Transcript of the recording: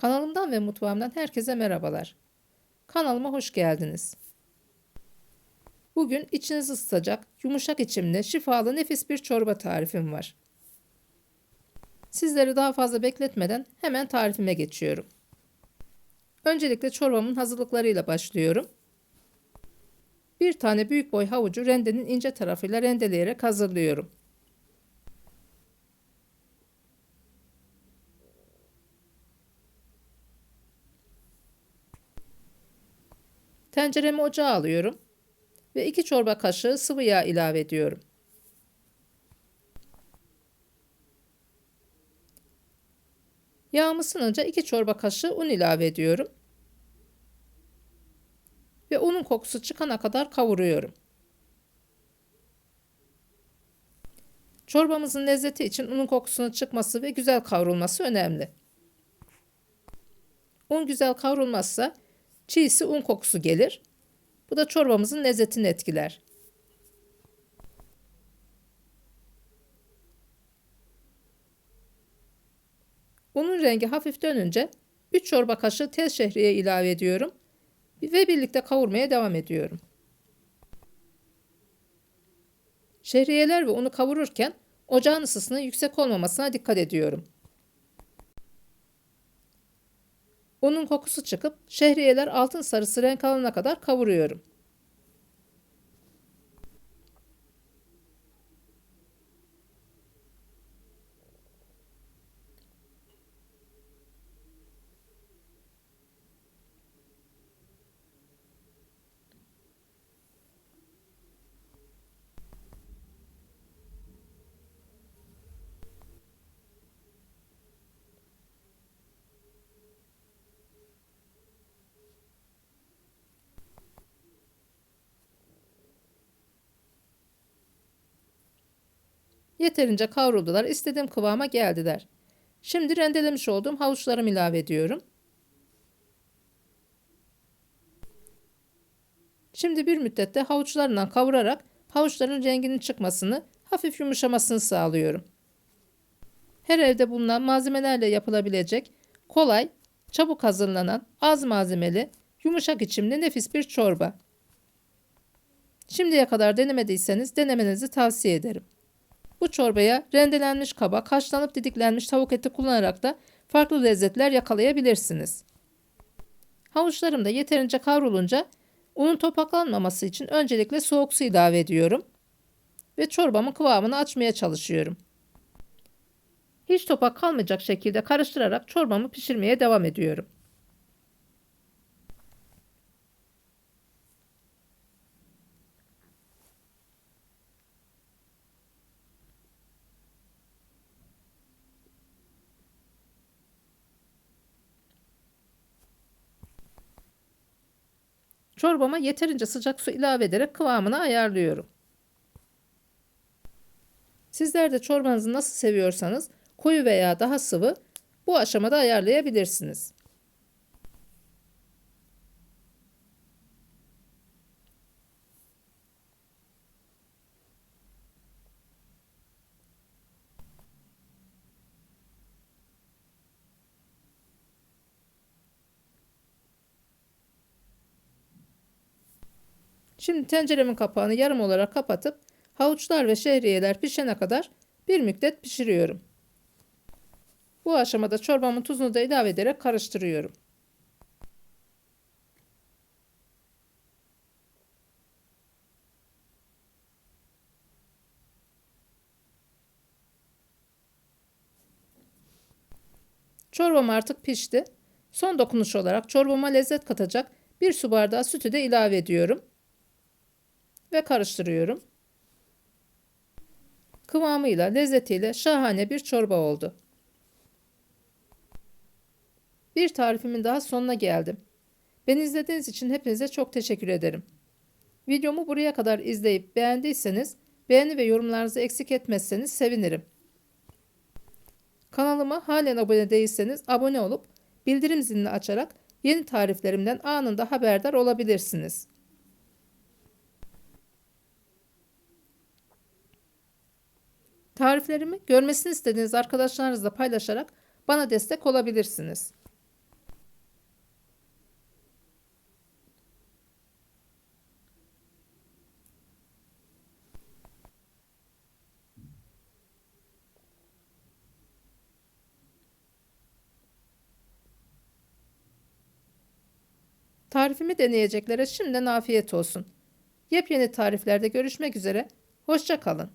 Kanalımdan ve mutfağımdan herkese merhabalar. Kanalıma hoş geldiniz. Bugün içiniz ısıtacak, yumuşak içimli, şifalı nefis bir çorba tarifim var. Sizleri daha fazla bekletmeden hemen tarifime geçiyorum. Öncelikle çorbamın hazırlıklarıyla başlıyorum. Bir tane büyük boy havucu rendenin ince tarafıyla rendeleyerek hazırlıyorum. Tenceremi ocağa alıyorum ve 2 çorba kaşığı sıvı yağ ilave ediyorum. Yağım ısınınca 2 çorba kaşığı un ilave ediyorum. Ve unun kokusu çıkana kadar kavuruyorum. Çorbamızın lezzeti için unun kokusunun çıkması ve güzel kavrulması önemli. Un güzel kavrulmazsa çiğsi un kokusu gelir. Bu da çorbamızın lezzetini etkiler. Unun rengi hafif dönünce 3 çorba kaşığı tel şehriye ilave ediyorum ve birlikte kavurmaya devam ediyorum. Şehriyeler ve unu kavururken ocağın ısısının yüksek olmamasına dikkat ediyorum. Unun kokusu çıkıp şehriyeler altın sarısı renk alana kadar kavuruyorum. Yeterince kavruldular. İstediğim kıvama geldiler. Şimdi rendelemiş olduğum havuçlarımı ilave ediyorum. Şimdi bir müddette havuçlarından kavurarak havuçların renginin çıkmasını, hafif yumuşamasını sağlıyorum. Her evde bulunan malzemelerle yapılabilecek, kolay, çabuk hazırlanan, az malzemeli, yumuşak içimli nefis bir çorba. Şimdiye kadar denemediyseniz denemenizi tavsiye ederim. Bu çorbaya rendelenmiş kabak, haşlanıp didiklenmiş tavuk eti kullanarak da farklı lezzetler yakalayabilirsiniz. Havuçlarım da yeterince kavrulunca unun topaklanmaması için öncelikle soğuk su ilave ediyorum ve çorbamın kıvamını açmaya çalışıyorum. Hiç topak kalmayacak şekilde karıştırarak çorbamı pişirmeye devam ediyorum. Çorbama yeterince sıcak su ilave ederek kıvamını ayarlıyorum. Sizler de çorbanızı nasıl seviyorsanız koyu veya daha sıvı bu aşamada ayarlayabilirsiniz. Şimdi tenceremin kapağını yarım olarak kapatıp havuçlar ve şehriyeler pişene kadar bir müddet pişiriyorum. Bu aşamada çorbamın tuzunu da ilave ederek karıştırıyorum. Çorbam artık pişti. Son dokunuş olarak çorbama lezzet katacak bir su bardağı sütü de ilave ediyorum ve karıştırıyorum. Kıvamıyla, lezzetiyle şahane bir çorba oldu. Bir tarifimin daha sonuna geldim. Beni izlediğiniz için hepinize çok teşekkür ederim. Videomu buraya kadar izleyip beğendiyseniz beğeni ve yorumlarınızı eksik etmezseniz sevinirim. Kanalıma halen abone değilseniz abone olup bildirim zilini açarak yeni tariflerimden anında haberdar olabilirsiniz. Tariflerimi görmesini istediğiniz arkadaşlarınızla paylaşarak bana destek olabilirsiniz. Tarifimi deneyeceklere şimdiden afiyet olsun. Yepyeni tariflerde görüşmek üzere, hoşça kalın.